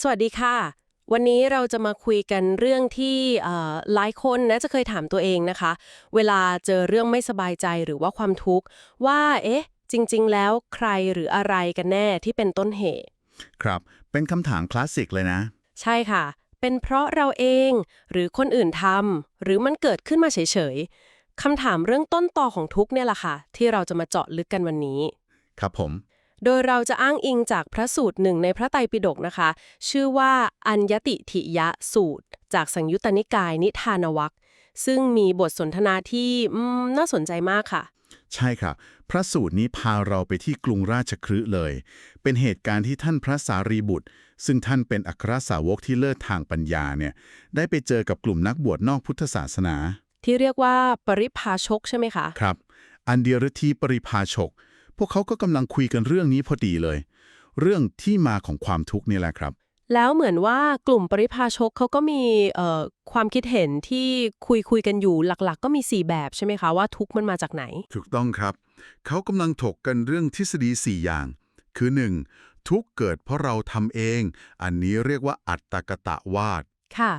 สวัสดีค่ะ วันนี้เราจะมาคุยกันเรื่องที่เอ่อหลายคนนะจะเคยถามตัวเองนะคะ เวลาเจอเรื่องไม่สบายใจหรือว่าความทุกข์ว่าเอ๊ะ จริง ๆ แล้วใครหรืออะไรกันแน่ที่เป็นต้นเหตุ ครับ เป็นคำถามคลาสสิกเลยนะ ใช่ค่ะ เป็นเพราะเราเองหรือคนอื่นทำหรือมันเกิดขึ้นมาเฉยๆคำถามเรื่องต้นตอของทุกข์เนี่ยแหละค่ะ ที่เราจะมาเจาะลึกกันวันนี้ ครับผม โดยเราจะอ้างอิงจากพระสูตรหนึ่งในพระไตรปิฎกนะคะ ชื่อว่าอัญญติทิยะสูตร จากสังยุตตนิกายนิทานวัคซึ่งมีบทสนทนาที่อืมน่าสนใจมากค่ะ ใช่ครับ พระสูตรนี้พาเราไปที่กรุงราชคฤห์เลย เป็นเหตุการณ์ที่ท่านพระสารีบุตร ซึ่งท่านเป็นอัครสาวกที่เลิศทางปัญญาเนี่ยได้ไปเจอกับกลุ่มนักบวชนอกพุทธศาสนา ที่เรียกว่าปริพาชกใช่ไหมคะ ครับ อันเดียรธีปริพาชก พวกเขาก็กำลังคุยกันเรื่องนี้พอดีเลย เรื่องที่มาของความทุกข์นี่แหละครับ แล้วเหมือนว่ากลุ่มปริพาชกเขาก็มีเอ่อความคิดเห็นที่คุยคุยกันอยู่หลักๆก็มี 4 แบบใช่ไหมคะว่าทุกข์มันมาจากไหน ถูกต้องครับ เขากำลังถกกันเรื่องทฤษฎี 4 อย่าง คือ 1. ทุกข์เกิดเพราะเราทำเอง อันนี้เรียกว่าอัตตกตะวาดค่ะ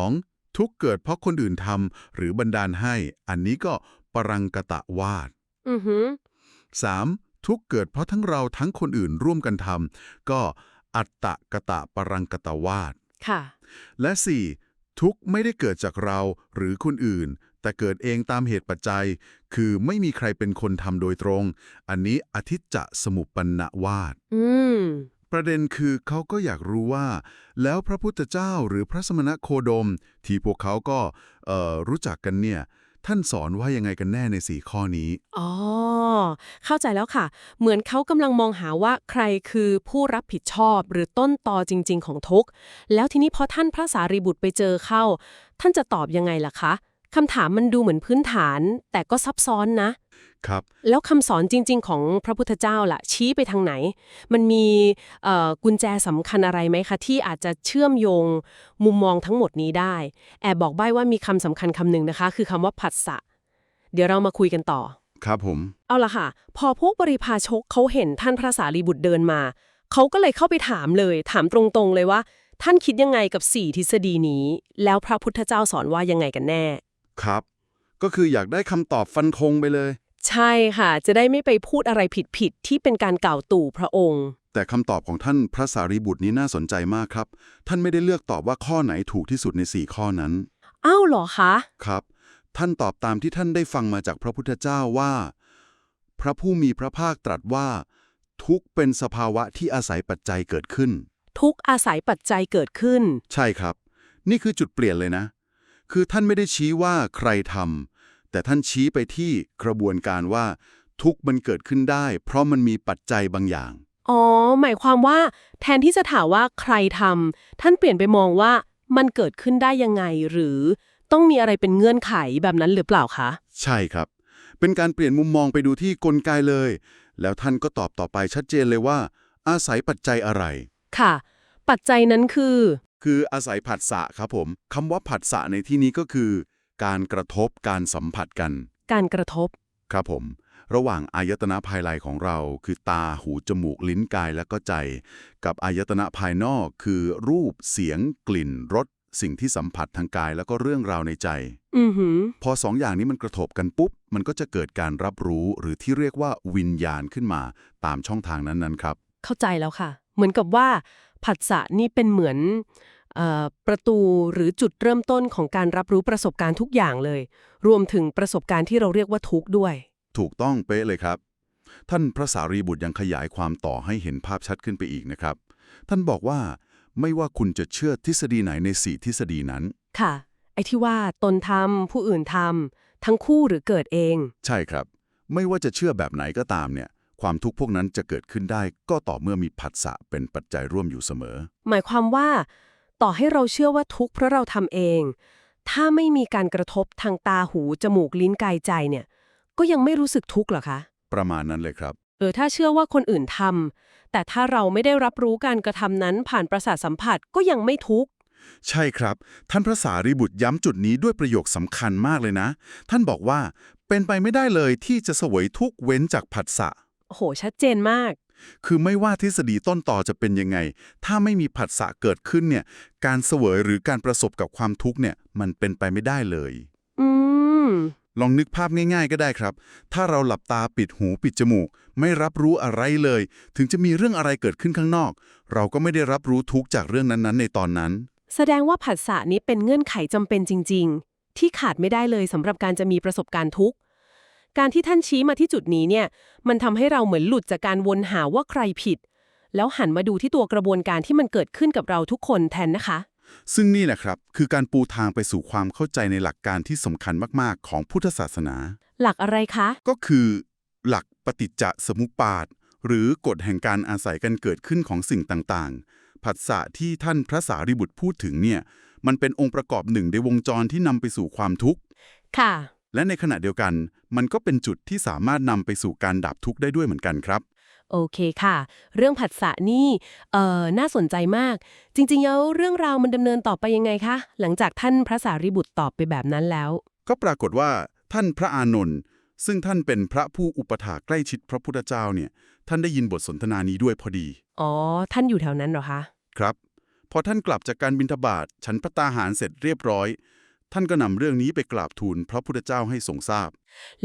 2. ทุกข์เกิดเพราะคนอื่นทำหรือบันดาลให้ อันนี้ก็ปรังกตะวาดอือหือ 3. ทุกข์เกิดเพราะทั้งเราทั้งคนอื่นร่วมกันทำก็อัตตกตะปรังกตะวาดค่ะ และ 4. ทุกข์ไม่ได้เกิดจากเราหรือคนอื่น แต่เกิดเองตามเหตุปัจจัย คือไม่มีใครเป็นคนทำโดยตรง อันนี้อธิจจะสมุปปนนวาดอืมประเด็นคือเขาก็อยากรู้ว่า แล้วพระพุทธเจ้าหรือพระสมณโคดม ที่พวกเขาก็เอ่อรู้จักกันเนี่ย ท่านสอนว่ายังไงกันแน่ในสี่ข้อนี้ อ๋อ เข้าใจแล้วค่ะ เหมือนเขากำลังมองหาว่าใครคือผู้รับผิดชอบหรือต้นตอจริง ๆ ของทุกข์ แล้วทีนี้พอท่านพระสารีบุตรไปเจอเข้า ท่านจะตอบยังไงล่ะคะคำถามมันดูเหมือนพื้นฐาน แต่ก็ซับซ้อนนะ ครับ แล้วคำสอนจริง ๆ ของพระพุทธเจ้าล่ะ ชี้ไปทางไหน มันมีเอ่อกุญแจสำคัญอะไรไหมคะที่อาจจะเชื่อมโยงมุมมองทั้งหมดนี้ได้ แอบบอกใบ้ว่ามีคำสำคัญคำหนึ่งนะคะ คือคำว่าผัสสะ เดี๋ยวเรามาคุยกันต่อ ครับผม เอาละค่ะ พอพวกบริพาชกเขาเห็นท่านพระสารีบุตรเดินมา เขาก็เลยเข้าไปถามเลย ถามตรงๆเลยว่า ท่านคิดยังไงกับสี่ทฤษฎีนี้ แล้วพระพุทธเจ้าสอนว่ายังไงกันแน่ ครับก็คืออยากได้คำตอบฟันธงไปเลย ใช่ค่ะ จะได้ไม่ไปพูดอะไรผิดๆที่เป็นการกล่าวตู่พระองค์ แต่คำตอบของท่านพระสารีบุตรนี้น่าสนใจมากครับ ท่านไม่ได้เลือกตอบว่าข้อไหนถูกที่สุดในสี่ข้อนั้น อ้าวเหรอคะ ครับ ท่านตอบตามที่ท่านได้ฟังมาจากพระพุทธเจ้าว่า พระผู้มีพระภาคตรัสว่า ทุกข์เป็นสภาวะที่อาศัยปัจจัยเกิดขึ้น ทุกอาศัยปัจจัยเกิดขึ้น ใช่ครับ นี่คือจุดเปลี่ยนเลยนะ คือท่านไม่ได้ชี้ว่าใครทำ แต่ท่านชี้ไปที่กระบวนการว่า ทุกข์มันเกิดขึ้นได้ เพราะมันมีปัจจัยบางอย่าง อ๋อ หมายความว่า แทนที่จะถามว่าใครทำท่านเปลี่ยนไปมองว่ามันเกิดขึ้นได้ยังไง หรือต้องมีอะไรเป็นเงื่อนไขแบบนั้นหรือเปล่าคะ ใช่ครับ เป็นการเปลี่ยนมุมมองไปดูที่กลไกเลย แล้วท่านก็ตอบต่อไปชัดเจนเลยว่า อาศัยปัจจัยอะไร ค่ะ ปัจจัยนั้นคือ คืออาศัยผัสสะครับผมคำว่าผัสสะในที่นี้ก็คือ การกระทบการสัมผัสกัน การกระทบ ครับผม ระหว่างอายตนะภายในของเรา คือตาหูจมูกลิ้นกายและก็ใจ กับอายตนะภายนอกคือรูปเสียง กลิ่นรสสิ่งที่สัมผัสทางกายแล้วก็เรื่องราวในใจอือหือพอสองอย่างนี้มันกระทบกันปุ๊บ มันก็จะเกิดการรับรู้หรือที่เรียกว่าวิญญาณขึ้นมาตามช่องทางนั้นๆครับ เข้าใจแล้วค่ะ เหมือนกับว่า ผัสสะนี่เป็นเหมือนเอ่อ ประตูหรือจุดเริ่มต้นของการรับรู้ประสบการณ์ทุกอย่างเลย รวมถึงประสบการณ์ที่เราเรียกว่าทุกข์ด้วย ถูกต้องเป๊ะเลยครับ ท่านพระสารีบุตรยังขยายความต่อให้เห็นภาพชัดขึ้นไปอีกนะครับ ท่านบอกว่าไม่ว่าคุณจะเชื่อทฤษฎีไหนในสี่ทฤษฎีนั้น ค่ะ ไอ้ที่ว่าตนทำผู้อื่นทำทั้งคู่หรือเกิดเอง ใช่ครับ ไม่ว่าจะเชื่อแบบไหนก็ตามเนี่ย ความทุกข์พวกนั้นจะเกิดขึ้นได้ ก็ต่อเมื่อมีผัสสะเป็นปัจจัยร่วมอยู่เสมอ หมายความว่า ต่อให้เราเชื่อว่าทุกข์เพราะเราทำเอง ถ้าไม่มีการกระทบทางตาหู จมูกลิ้นกายใจเนี่ย ก็ยังไม่รู้สึกทุกข์เหรอคะประมาณนั้นเลยครับเออถ้าเชื่อว่าคนอื่นทำแต่ถ้าเราไม่ได้รับรู้การกระทำนั้นผ่านประสาทสัมผัสก็ยังไม่ทุกข์ใช่ครับ ท่านพระสารีบุตรย้ำจุดนี้ด้วยประโยคสำคัญมากเลยนะ ท่านบอกว่าเป็นไปไม่ได้เลยที่จะเสวยทุกข์เว้นจากผัสสะโอ้โหชัดเจนมาก คือไม่ว่าทฤษฎีต้นต่อจะเป็นยังไง ถ้าไม่มีผัสสะเกิดขึ้นเนี่ย การเสวยหรือการประสบกับความทุกข์เนี่ย มันเป็นไปไม่ได้เลย อืม ลองนึกภาพง่าย ๆ ก็ได้ครับ ถ้าเราหลับตาปิดหูปิดจมูก ไม่รับรู้อะไรเลย ถึงจะมีเรื่องอะไรเกิดขึ้นข้างนอก เราก็ไม่ได้รับรู้ทุกข์จากเรื่องนั้นๆ ในตอนนั้น แสดงว่าผัสสะนี้เป็นเงื่อนไขจำเป็นจริง ๆ ที่ขาดไม่ได้เลยสำหรับการจะมีประสบการณ์ทุกข์ การที่ท่านชี้มาที่จุดนี้เนี่ย มันทำให้เราเหมือนหลุดจากการวนหาว่าใครผิด แล้วหันมาดูที่ตัวกระบวนการที่มันเกิดขึ้นกับเราทุกคนแทนนะคะ ซึ่งนี่แหละครับ คือการปูทางไปสู่ความเข้าใจในหลักการที่สำคัญมากๆ ของพุทธศาสนา หลักอะไรคะ ก็คือหลักปฏิจจสมุปบาท หรือกฎแห่งการอาศัยกันเกิดขึ้นของสิ่งต่างๆ ผัสสะที่ท่านพระสารีบุตรพูดถึงเนี่ย มันเป็นองค์ประกอบหนึ่งในวงจรที่นำไปสู่ความทุกข์ ค่ะ และในขณะเดียวกัน มันก็เป็นจุดที่สามารถนำไปสู่การดับทุกข์ได้ด้วยเหมือนกันครับ โอเคค่ะ เรื่องผัสสะนี่เอ่อน่าสนใจมาก จริงๆแล้วเรื่องราวมันดำเนินต่อไปยังไงคะ หลังจากท่านพระสารีบุตรตอบไปแบบนั้นแล้ว ก็ปรากฏว่าท่านพระอานนท์ซึ่งท่านเป็นพระผู้อุปถากใกล้ชิดพระพุทธเจ้าเนี่ย ท่านได้ยินบทสนทนานี้ด้วยพอดีอ๋อ ท่านอยู่แถวนั้นเหรอคะ ครับ พอท่านกลับจากการบิณฑบาตฉันพระตาหารเสร็จเรียบร้อย ท่านก็นำเรื่องนี้ไปกราบทูลพระพุทธเจ้าให้ทรงทราบ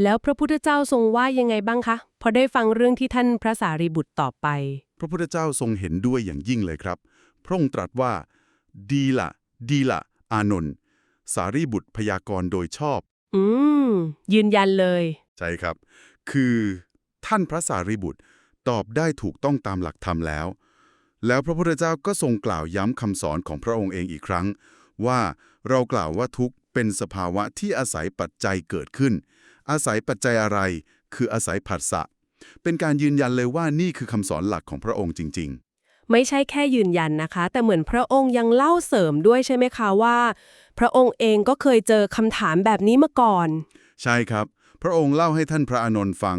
แล้วพระพุทธเจ้าทรงว่ายังไงบ้างคะ พอได้ฟังเรื่องที่ท่านพระสารีบุตรตอบไป พระพุทธเจ้าทรงเห็นด้วยอย่างยิ่งเลยครับ พระองค์ตรัสว่า ดีละดีละอานนท์สารีบุตรพยากรณ์โดยชอบ อืม ยืนยันเลย ใช่ครับ คือท่านพระสารีบุตรตอบได้ถูกต้องตามหลักธรรมแล้ว แล้วพระพุทธเจ้าก็ทรงกล่าวย้ำคำสอนของพระองค์เองอีกครั้ง ว่าเรากล่าวว่าทุกข์ เป็นสภาวะที่อาศัยปัจจัยเกิดขึ้น อาศัยปัจจัยอะไร คืออาศัยผัสสะ เป็นการยืนยันเลยว่านี่คือคำสอนหลักของพระองค์จริงไม่ใช่แค่ยืนยันนะคะ แต่เหมือนพระองค์ยังเล่าเสริมด้วยใช่ไหมคะว่า พระองค์เองก็เคยเจอคำถามแบบนี้มาก่อนๆใช่ครับ พระองค์เล่าให้ท่านพระอานนท์ฟัง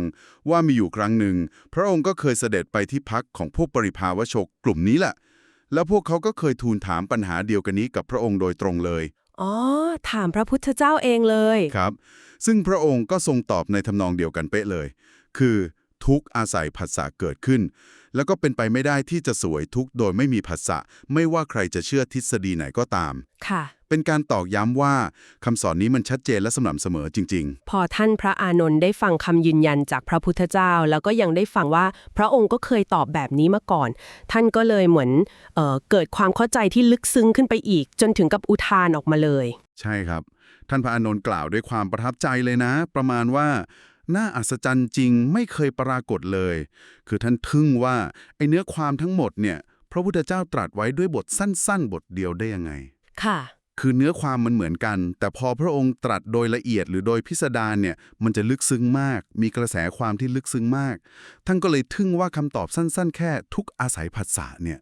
ว่ามีอยู่ครั้งหนึ่ง พระองค์ก็เคยเสด็จไปที่พักของพวกปริภาวชกกลุ่มนี้แหละ แล้วพวกเขาก็เคยทูลถามปัญหาเดียวกันนี้กับพระองค์โดยตรงเลย อ๋อ ถามพระพุทธเจ้าเองเลยครับ ซึ่งพระองค์ก็ทรงตอบในทำนองเดียวกันเป๊ะเลย คือทุกข์อาศัยผัสสะเกิดขึ้น แล้วก็เป็นไปไม่ได้ที่จะสวยทุกข์โดยไม่มีผัสสะไม่ว่าใครจะเชื่อทฤษฎีไหนก็ตามค่ะ เป็นการตอกย้ำว่าคำสอนนี้มันชัดเจนและสม่ำเสมอจริงพอท่านพระอานนท์ได้ฟังคำยืนยันจากพระพุทธเจ้า แล้วก็ยังได้ฟังว่าพระองค์ก็เคยตอบแบบนี้มาก่อน ท่านก็เลยเหมือนเอ่อเกิดความเข้าใจที่ลึกซึ้งขึ้นไปอีก จนถึงกับอุทานออกมาเลยๆใช่ครับ ท่านพระอานนท์กล่าวด้วยความประทับใจเลยนะ ประมาณว่าน่าอัศจรรย์จริงไม่เคยปรากฏเลย คือท่านทึ่งว่าไอเนื้อความทั้งหมดเนี่ย พระพุทธเจ้าตรัสไว้ด้วยบทสั้น ๆ บทเดียวได้ยังไง ค่ะ คือเนื้อความมันเหมือนกัน แต่พอพระองค์ตรัสโดยละเอียดหรือโดยพิสดารเนี่ย มันจะลึกซึ้งมาก มีกระแสความที่ลึกซึ้งมาก ท่านก็เลยทึ่งว่าคำตอบสั้น ๆ แค่ทุกอาศัยผัสสะเนี่ย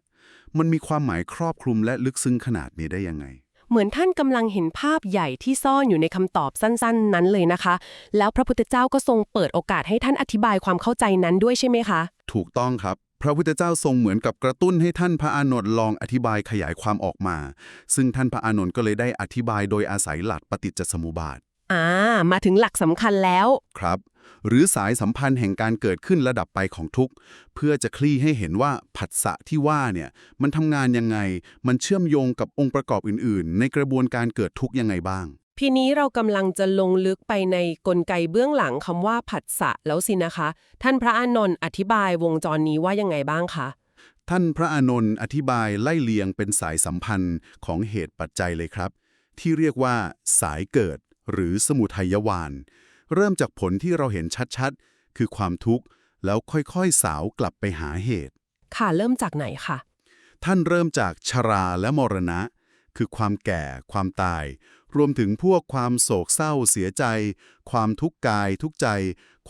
มันมีความหมายครอบคลุมและลึกซึ้งขนาดนี้ได้ยังไง เหมือนท่านกำลังเห็นภาพใหญ่ที่ซ่อนอยู่ในคำตอบสั้น ๆ นั้นเลยนะคะ แล้วพระพุทธเจ้าก็ทรงเปิดโอกาสให้ท่านอธิบายความเข้าใจนั้นด้วยใช่ไหมคะ ถูกต้องครับ พระพุทธเจ้าทรงเหมือนกับกระตุ้นให้ท่านพระอานนท์ลองอธิบายขยายความออกมา ซึ่งท่านพระอานนท์ก็เลยได้อธิบายโดยอาศัยหลักปฏิจจสมุปบาท อ่า มาถึงหลักสำคัญแล้ว ครับ หรือสายสัมพันธ์แห่งการเกิดขึ้นระดับไปของทุกข์ เพื่อจะคลี่ให้เห็นว่าผัสสะที่ว่าเนี่ยมันทำงานยังไง มันเชื่อมโยงกับองค์ประกอบอื่น ๆ ในกระบวนการเกิดทุกข์ยังไงบ้าง ทีนี้เรากำลังจะลงลึกไปในกลไกเบื้องหลังคำว่าผัสสะแล้วสินะคะ ท่านพระอานนท์อธิบายวงจรนี้ว่ายังไงบ้างคะท่านพระอานนท์อธิบายไล่เลียงเป็นสายสัมพันธ์ของเหตุปัจจัยเลยครับ ที่เรียกว่า สายเกิด หรือสมุทัยวาน เริ่มจากผลที่เราเห็นชัดๆ คือความทุกข์ แล้วค่อยๆ สาวกลับไปหาเหตุ ค่ะเริ่มจากไหนคะท่านเริ่มจากชราและมรณะ คือความแก่ ความตาย รวมถึงพวกความโศกเศร้าเสียใจ ความทุกข์กายทุกข์ใจ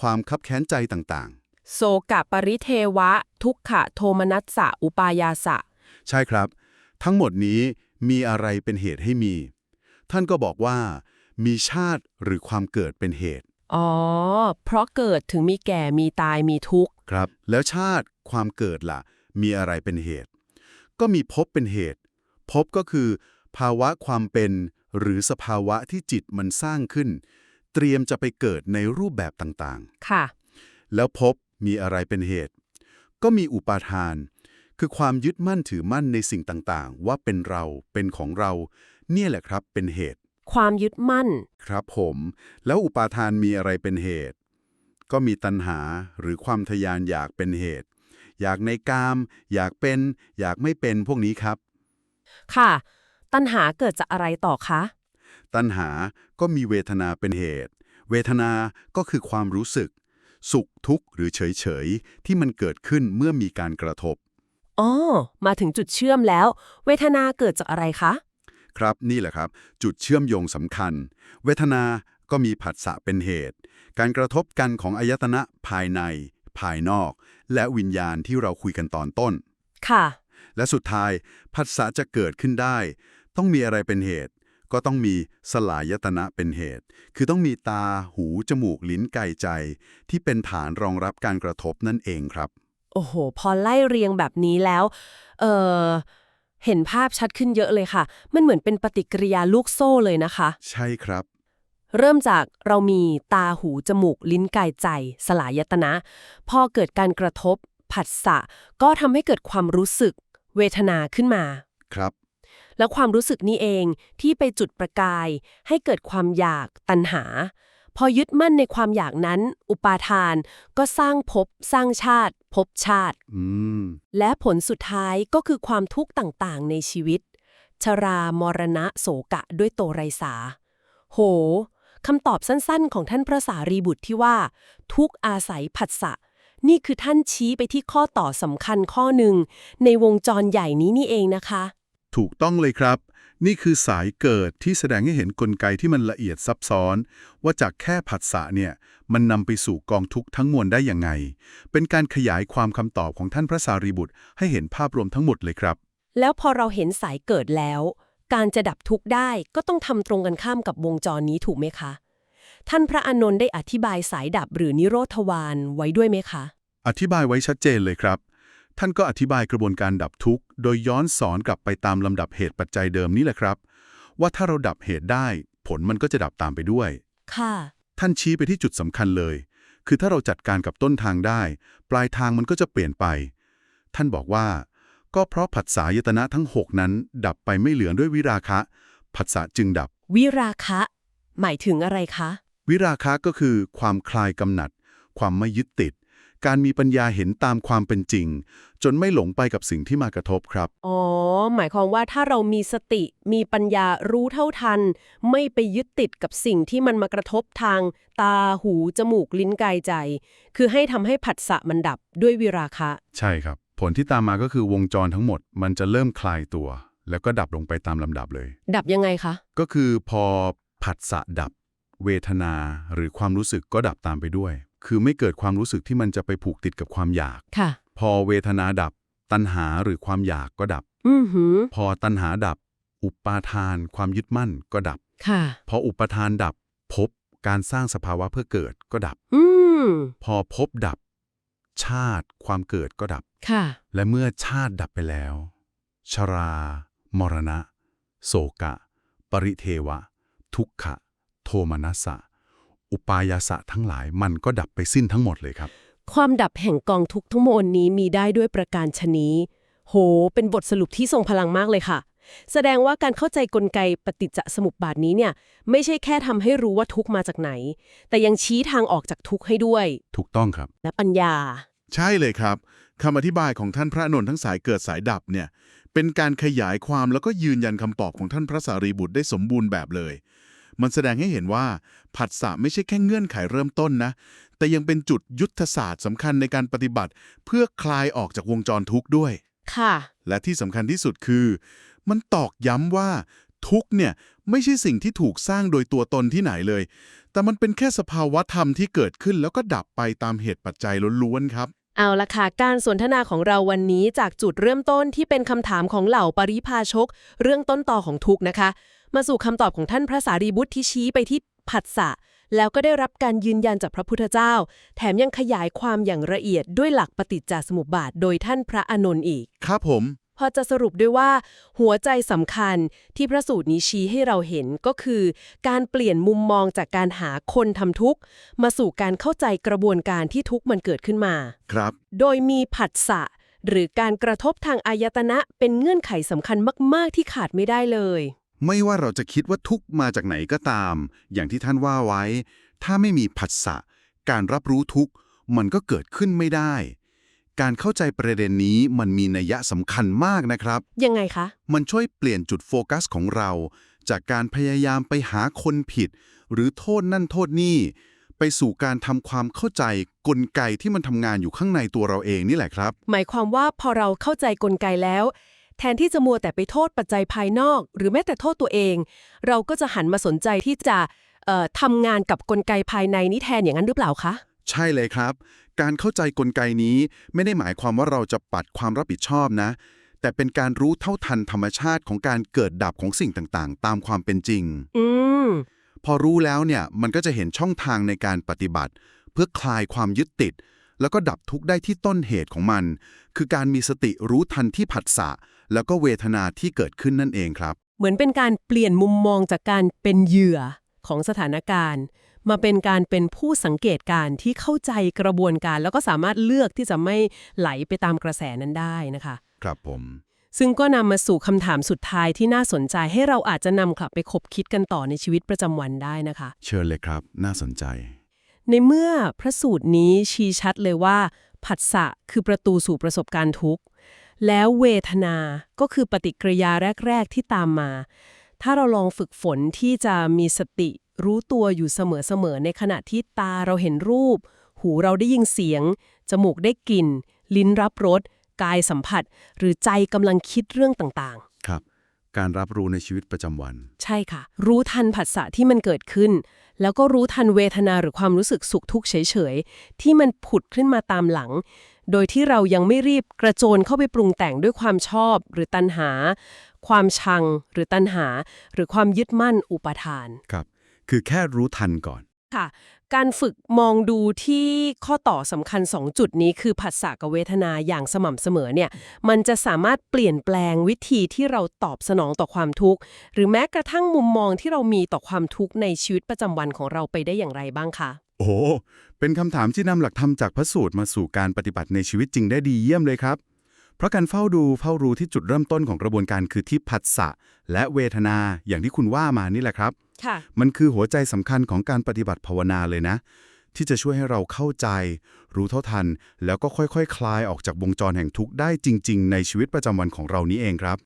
ความคับแค้นใจต่างโสกะปริเทวะ ทุกขะโทมนัสสะอุปายาสะๆใช่ครับ ทั้งหมดนี้มีอะไรเป็นเหตุให้มี ท่านก็บอกว่า มีชาติหรือความเกิดเป็นเหตุ อ๋อ เพราะเกิดถึงมีแก่มีตายมีทุกข์ ครับ แล้วชาติความเกิดล่ะ มีอะไรเป็นเหตุ ก็มีภพเป็นเหตุภพก็คือ ภาวะความเป็น หรือสภาวะที่จิตมันสร้างขึ้น เตรียมจะไปเกิดในรูปแบบต่างค่ะๆแล้วภพมีอะไรเป็นเหตุ ก็มีอุปาทาน คือความยึดมั่นถือมั่นในสิ่งต่างๆ ว่าเป็นเราเป็นของเรา เนี่ยแหละครับเป็นเหตุ ความยึดมั่น ครับผม แล้วอุปาทานมีอะไรเป็นเหตุ ก็มีตัณหาหรือความทยานอยากเป็นเหตุ อยากในกาม อยากเป็น อยากไม่เป็นพวกนี้ครับ ค่ะ ตัณหาเกิดจากอะไรต่อคะ ตัณหาก็มีเวทนาเป็นเหตุ เวทนาก็คือความรู้สึก สุขทุกข์หรือเฉยๆที่มันเกิดขึ้นเมื่อมีการกระทบอ๋อมาถึงจุดเชื่อมแล้ว เวทนาเกิดจากอะไรคะ ครับนี่แหละครับ จุดเชื่อมโยงสำคัญ เวทนาก็มีผัสสะเป็นเหตุ การกระทบกันของอายตนะภายใน ภายนอก และวิญญาณที่เราคุยกันตอนต้น ค่ะ และสุดท้ายผัสสะจะเกิดขึ้นได้ ต้องมีอะไรเป็นเหตุ ก็ต้องมีสลายตนะเป็นเหตุ คือต้องมีตา หู จมูก ลิ้น กาย ใจ ที่เป็นฐานรองรับการกระทบนั่นเองครับ โอ้โห พอไล่เรียงแบบนี้แล้ว เออเห็นภาพชัดขึ้นเยอะเลยค่ะ มันเหมือนเป็นปฏิกิริยาลูกโซ่เลยนะคะ ใช่ครับ เริ่มจากเรามีตาหู จมูก ลิ้นกายใจ สลายตนะ พอเกิดการกระทบ ผัสสะ ก็ทำให้เกิดความรู้สึก เวทนาขึ้นมา ครับ แล้วความรู้สึกนี้เองที่ไปจุดประกาย ให้เกิดความอยากตัณหา พอยึดมั่นในความอยากนั้น อุปาทานก็สร้างภพสร้างชาติภพชาติอืมและผลสุดท้ายก็คือความทุกข์ต่างๆ ในชีวิต ชรามรณะโศกะด้วยโตไรสา โหคำตอบสั้นๆ ของท่านพระสารีบุตรที่ว่า ทุกข์อาศัยผัสสะนี่คือท่านชี้ไปที่ข้อต่อสำคัญข้อหนึ่ง ในวงจรใหญ่นี้นี่เองนะคะ ถูกต้องเลยครับ นี่คือสายเกิดที่แสดงให้เห็นกลไกที่มันละเอียดซับซ้อน ว่าจากแค่ผัสสะเนี่ย มันนำไปสู่กองทุกข์ทั้งมวลได้ยังไง เป็นการขยายความคำตอบของท่านพระสารีบุตร ให้เห็นภาพรวมทั้งหมดเลยครับ แล้วพอเราเห็นสายเกิดแล้ว การจะดับทุกข์ได้ก็ต้องทำตรงกันข้ามกับวงจรนี้ถูกไหมคะ ท่านพระอานนท์ได้อธิบายสายดับหรือนิโรธวานไว้ด้วยไหมคะ อธิบายไว้ชัดเจนเลยครับ ท่านก็อธิบายกระบวนการดับทุกข์ โดยย้อนสอนกลับไปตามลำดับเหตุปัจจัยเดิมนี่แหละครับ ว่าถ้าเราดับเหตุได้ ผลมันก็จะดับตามไปด้วย ค่ะ ท่านชี้ไปที่จุดสำคัญเลย คือถ้าเราจัดการกับต้นทางได้ ปลายทางมันก็จะเปลี่ยนไป ท่านบอกว่า ก็เพราะผัสสะยตนะทั้ง 6 นั้น ดับไปไม่เหลือด้วยวิราคะผัสสะจึงดับ วิราคะ หมายถึงอะไรคะ วิราคะก็คือความคลายกำหนัด ความไม่ยึดติด การมีปัญญาเห็นตามความเป็นจริง จนไม่หลงไปกับสิ่งที่มากระทบครับ อ๋อ หมายความว่าถ้าเรามีสติ มีปัญญารู้เท่าทัน ไม่ไปยึดติดกับสิ่งที่มันมากระทบทาง ตาหู จมูก ลิ้นกายใจ คือให้ทำให้ผัสสะมันดับด้วยวิราคะ ใช่ครับ ผลที่ตามมาก็คือวงจรทั้งหมด มันจะเริ่มคลายตัว แล้วก็ดับลงไปตามลำดับเลย ดับยังไงคะ ก็คือพอผัสสะดับ เวทนาหรือความรู้สึกก็ดับตามไปด้วย คือไม่เกิดความรู้สึกที่มันจะไปผูกติดกับความอยาก ค่ะ พอเวทนาดับ ตัณหาหรือความอยากก็ดับ อือหือ พอตัณหาดับ อุปาทาน ความยึดมั่นก็ดับ ค่ะ พออุปาทานดับภพการสร้างสภาวะเพื่อเกิดก็ดับ อืม พอภพดับ ชาติ ความเกิดก็ดับ ค่ะ และเมื่อชาติดับไปแล้ว ชรา มรณะ โศกะ ปริเทวะ ทุกขะ โทมนัสสะ อุปายาสะทั้งหลายมันก็ดับไปสิ้นทั้งหมดเลยครับ ความดับแห่งกองทุกข์ทั้งมวลนี้มีได้ด้วยประการชนี้ โห เป็นบทสรุปที่ทรงพลังมากเลยค่ะ แสดงว่าการเข้าใจกลไกปฏิจจสมุปบาทนี้เนี่ย ไม่ใช่แค่ทำให้รู้ว่าทุกข์มาจากไหน แต่ยังชี้ทางออกจากทุกข์ให้ด้วย ถูกต้องครับ และปัญญา ใช่เลยครับคำอธิบายของท่านพระอานนท์ทั้งสายเกิดสายดับเนี่ยเป็นการขยายความแล้วก็ยืนยันคำตอบของท่านพระสารีบุตรได้สมบูรณ์แบบเลย มันแสดงให้เห็นว่าผัสสะไม่ใช่แค่เงื่อนไขเริ่มต้นนะ แต่ยังเป็นจุดยุทธศาสตร์สำคัญในการปฏิบัติ เพื่อคลายออกจากวงจรทุกข์ด้วย ค่ะ และที่สำคัญที่สุดคือ มันตอกย้ำว่าทุกข์เนี่ยไม่ใช่สิ่งที่ถูกสร้างโดยตัวตนที่ไหนเลย แต่มันเป็นแค่สภาวะธรรมที่เกิดขึ้นแล้วก็ดับไปตามเหตุปัจจัยล้วนๆครับ เอาละค่ะ การสนทนาของเราวันนี้จากจุดเริ่มต้นที่เป็นคำถามของเหล่าปริพาชก เรื่องต้นต่อของทุกข์นะคะ มาสู่คำตอบของท่านพระสารีบุตรที่ชี้ไปที่ผัสสะ แล้วก็ได้รับการยืนยันจากพระพุทธเจ้า แถมยังขยายความอย่างละเอียดด้วยหลักปฏิจจสมุปบาท โดยท่านพระอานนท์อีก ครับผมโพอจะสรุปด้วยว่า หัวใจสำคัญที่พระสูตรนี้ชี้ให้เราเห็นก็คือ การเปลี่ยนมุมมองจากการหาคนทำทุกข์ มาสู่การเข้าใจกระบวนการที่ทุกข์มันเกิดขึ้นมา ครับ โดยมีผัสสะหรือการกระทบทางอายตนะเป็นเงื่อนไขสำคัญมาก ๆ ที่ขาดไม่ได้เลย ไม่ว่าเราจะคิดว่าทุกข์มาจากไหนก็ตาม อย่างที่ท่านว่าไว้ ถ้าไม่มีผัสสะ การรับรู้ทุกข์มันก็เกิดขึ้นไม่ได้ การเข้าใจประเด็นนี้มันมีนัยยะสำคัญมากนะครับ ยังไงคะ มันช่วยเปลี่ยนจุดโฟกัสของเรา จากการพยายามไปหาคนผิด หรือโทษนั่นโทษนี่ ไปสู่การทำความเข้าใจกลไกที่มันทำงานอยู่ข้างในตัวเราเองนี่แหละครับ หมายความว่าพอเราเข้าใจกลไกแล้ว แทนที่จะมัวแต่ไปโทษปัจจัยภายนอก หรือแม้แต่โทษตัวเอง เราก็จะหันมาสนใจที่จะเอ่อทำงานกับกลไกภายในนี้แทนอย่างนั้นหรือเปล่าคะใช่เลยครับ การเข้าใจกลไกนี้ไม่ได้หมายความว่าเราจะปัดความรับผิดชอบนะ แต่เป็นการรู้เท่าทันธรรมชาติของการเกิดดับของสิ่งต่างๆ ตามความเป็นจริง อืมพอรู้แล้วเนี่ยมันก็จะเห็นช่องทางในการปฏิบัติ เพื่อคลายความยึดติด แล้วก็ดับทุกข์ได้ที่ต้นเหตุของมัน คือการมีสติรู้ทันที่ผัสสะ แล้วก็เวทนาที่เกิดขึ้นนั่นเองครับ เหมือนเป็นการเปลี่ยนมุมมองจากการเป็นเหยื่อของสถานการณ์ มาเป็นการเป็นผู้สังเกตการณ์ที่เข้าใจกระบวนการ แล้วก็สามารถเลือกที่จะไม่ไหลไปตามกระแสนั้นได้นะคะ ครับผม ซึ่งก็นำมาสู่คำถามสุดท้ายที่น่าสนใจให้เราอาจจะนำกลับไปคบคิดกันต่อในชีวิตประจำวันได้นะคะ เชิญเลยครับ น่าสนใจ ในเมื่อพระสูตรนี้ชี้ชัดเลยว่าผัสสะคือประตูสู่ประสบการณ์ทุกข์ แล้วเวทนาก็คือปฏิกิริยาแรก ๆที่ตามมา ถ้าเราลองฝึกฝนที่จะมีสติรู้ตัวอยู่เสมอๆในขณะที่ตาเราเห็นรูป หูเราได้ยินเสียง จมูกได้กลิ่น ลิ้นรับรสกายสัมผัส หรือใจกำลังคิดเรื่องต่างๆ ครับ การรับรู้ในชีวิตประจำวัน ใช่ค่ะ รู้ทันผัสสะที่มันเกิดขึ้น แล้วก็รู้ทันเวทนาหรือความรู้สึกสุขทุกข์เฉยๆ ที่มันผุดขึ้นมาตามหลัง โดยที่เรายังไม่รีบกระโจนเข้าไปปรุงแต่งด้วยความชอบหรือตัณหา ความชังหรือตัณหา หรือความยึดมั่นอุปทาน ครับ คือแค่รู้ทันก่อน ค่ะ การฝึกมองดูที่ข้อต่อสำคัญ 2 จุดนี้คือผัสสะกับเวทนาอย่างสม่ำเสมอเนี่ย มันจะสามารถเปลี่ยนแปลงวิธีที่เราตอบสนองต่อความทุกข์ หรือแม้กระทั่งมุมมองที่เรามีต่อความทุกข์ในชีวิตประจำวันของเราไปได้อย่างไรบ้างคะ โอ้โหเป็นคำถามที่นำหลักธรรมจากพระสูตรมาสู่การปฏิบัติในชีวิตจริงได้ดีเยี่ยมเลยครับ เพราะการเฝ้าดูเฝ้ารู้ที่จุดเริ่มต้นของกระบวนการคือที่ผัสสะและเวทนาอย่างที่คุณว่ามานี่แหละครับ มันคือหัวใจสำคัญของการปฏิบัติภาวนาเลยนะ ที่จะช่วยให้เราเข้าใจ รู้เท่าทัน แล้วก็ค่อยๆคคลายออกจากวงจรแห่งทุกข์ได้จริง ๆ ในชีวิตประจำวันของเรานี้เองครับ